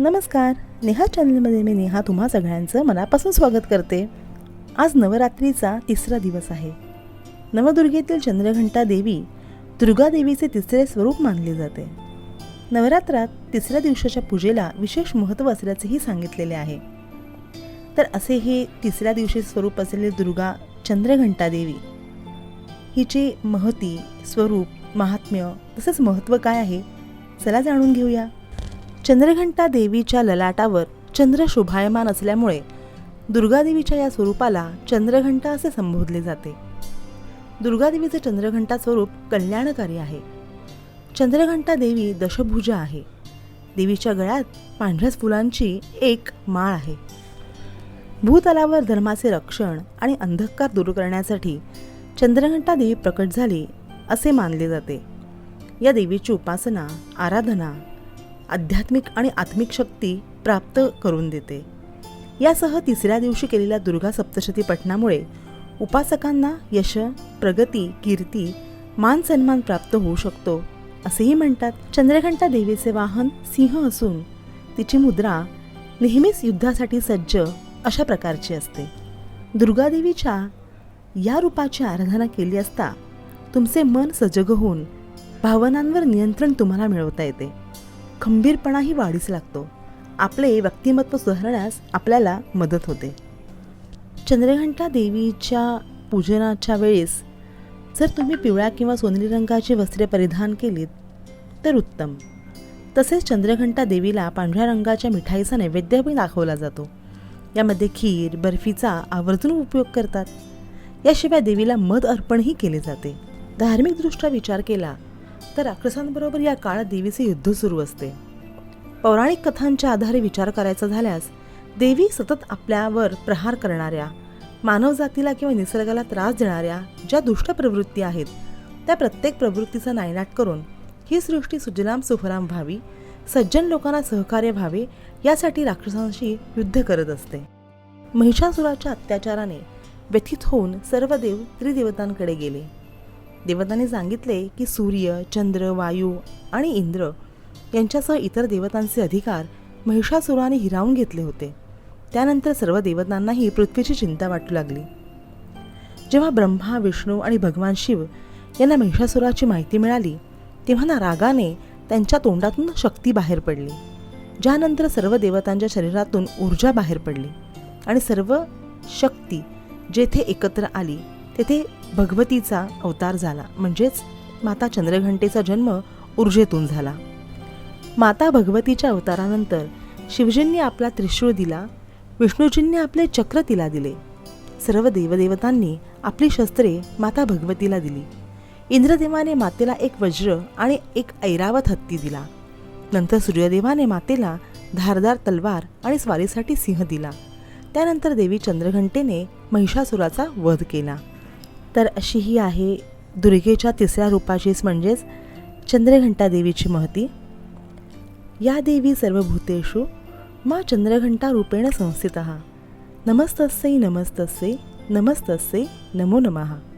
नमस्कार. नेहा चॅनलमध्ये मी नेहा तुम्हा सगळ्यांचं मनापासून स्वागत करते. आज नवरात्रीचा तिसरा दिवस आहे. नवदुर्गेतील चंद्रघंटा देवी दुर्गा देवीचे तिसरे स्वरूप मानले जाते. नवरात्रात तिसऱ्या दिवसाच्या पूजेला विशेष महत्त्व असल्याचेही सांगितलेले आहे. तर असे हे तिसऱ्या दिवशी स्वरूप असलेले दुर्गा चंद्रघंटा देवी हिचे महती स्वरूप महात्म्य तसेच महत्त्व काय आहे? चला जाणून घेऊया. चंद्रघंटा देवीच्या ललाटावर चंद्र शोभायमान असल्यामुळे दुर्गादेवीच्या या स्वरूपाला चंद्रघंटा असे संबोधले जाते. दुर्गादेवीचे चंद्रघंटा स्वरूप कल्याणकारी आहे. चंद्रघंटा देवी दशभुजा आहे. देवीच्या गळ्यात पांढऱ्या फुलांची एक माळ आहे. भूतलावर धर्माचे रक्षण आणि अंधकार दूर करण्यासाठी चंद्रघंटा देवी प्रकट झाली असे मानले जाते. या देवीची उपासना आराधना आध्यात्मिक आणि आत्मिक शक्ती प्राप्त करून देते. यासह तिसऱ्या दिवशी केलेल्या दुर्गा सप्तशती पठणामुळे उपासकांना यश प्रगती कीर्ती मान सन्मान प्राप्त होऊ शकतो असेही म्हणतात. चंद्रघंटा देवीचे वाहन सिंह असून तिची मुद्रा नेहमीच युद्धासाठी सज्ज अशा प्रकारची असते. दुर्गादेवीच्या या रूपाची आराधना केली असता तुमचे मन सजग होऊन भावनांवर नियंत्रण तुम्हाला मिळवता येते. खंबीरपणाही वाढीस लागतो. आपले व्यक्तिमत्व सुधारण्यास आपल्याला मदत होते. चंद्रघंटा देवीच्या पूजनाच्या वेळेस जर तुम्ही पिवळ्या किंवा सोनेरी रंगाची वस्त्रे परिधान केलीत तर उत्तम. तसेच चंद्रघंटा देवीला पांढऱ्या रंगाच्या मिठाईचा नैवेद्यही दाखवला जातो. यामध्ये खीर बर्फीचा आवर्जून उपयोग करतात. याशिवाय देवीला मध अर्पणही केले जाते. धार्मिकदृष्ट्या विचार केला तर राक्षसांबरोबर या काळात देवीचे युद्ध सुरू असते. पौराणिक कथांच्या आधारे विचार करायचा झाल्यास देवी सतत आपल्यावर प्रहार करणाऱ्या मानवजातीला किंवा निसर्गाला त्रास देणाऱ्या ज्या दुष्ट प्रवृत्ती आहेत त्या प्रत्येक प्रवृत्तीचा नायनाट करून ही सृष्टी सुजलाम सुफलाम व्हावी सज्जन लोकांना सहकार्य व्हावे यासाठी राक्षसांशी युद्ध करत असते. महिषासुराच्या अत्याचाराने व्यथित होऊन सर्व देव त्रिदेवतांकडे गेले. देवतांनी सांगितले की सूर्य चंद्र वायू आणि इंद्र यांच्यासह इतर देवतांचे अधिकार महिषासुराने हिरावून घेतले होते. त्यानंतर सर्व देवतांनाही पृथ्वीची चिंता वाटू लागली. जेव्हा ब्रह्मा विष्णू आणि भगवान शिव यांना महिषासुराची माहिती मिळाली तेव्हा ना रागाने त्यांच्या तोंडातून शक्ती बाहेर पडली ज्यानंतर सर्व देवतांच्या शरीरातून ऊर्जा बाहेर पडली आणि सर्व शक्ती जेथे एकत्र आली तेथे भगवतीचा अवतार झाला. म्हणजेच माता चंद्रघंटेचा जन्म ऊर्जेतून झाला. माता भगवतीच्या अवतारानंतर शिवजींनी आपला त्रिशूळ दिला विष्णूजींनी आपले चक्र तिला दिले. सर्व देवदेवतांनी आपली शस्त्रे माता भगवतीला दिली. इंद्रदेवाने मातेला एक वज्र आणि एक ऐरावत हत्ती दिला. नंतर सूर्यदेवाने मातेला धारदार तलवार आणि स्वारीसाठी सिंह दिला. त्यानंतर देवी चंद्रघंटेने महिषासुराचा वध केला. तर अशी ही आहे दुर्गेच्या तिसऱ्या रूपाचीच म्हणजेच चंद्रघंटा देवीची महती. या देवी सर्वभूतेषु मा चंद्रघंटा रूपेण संस्थितः. नमस्तस्यै नमस्तस्यै नमस्तस्यै नमो नमः.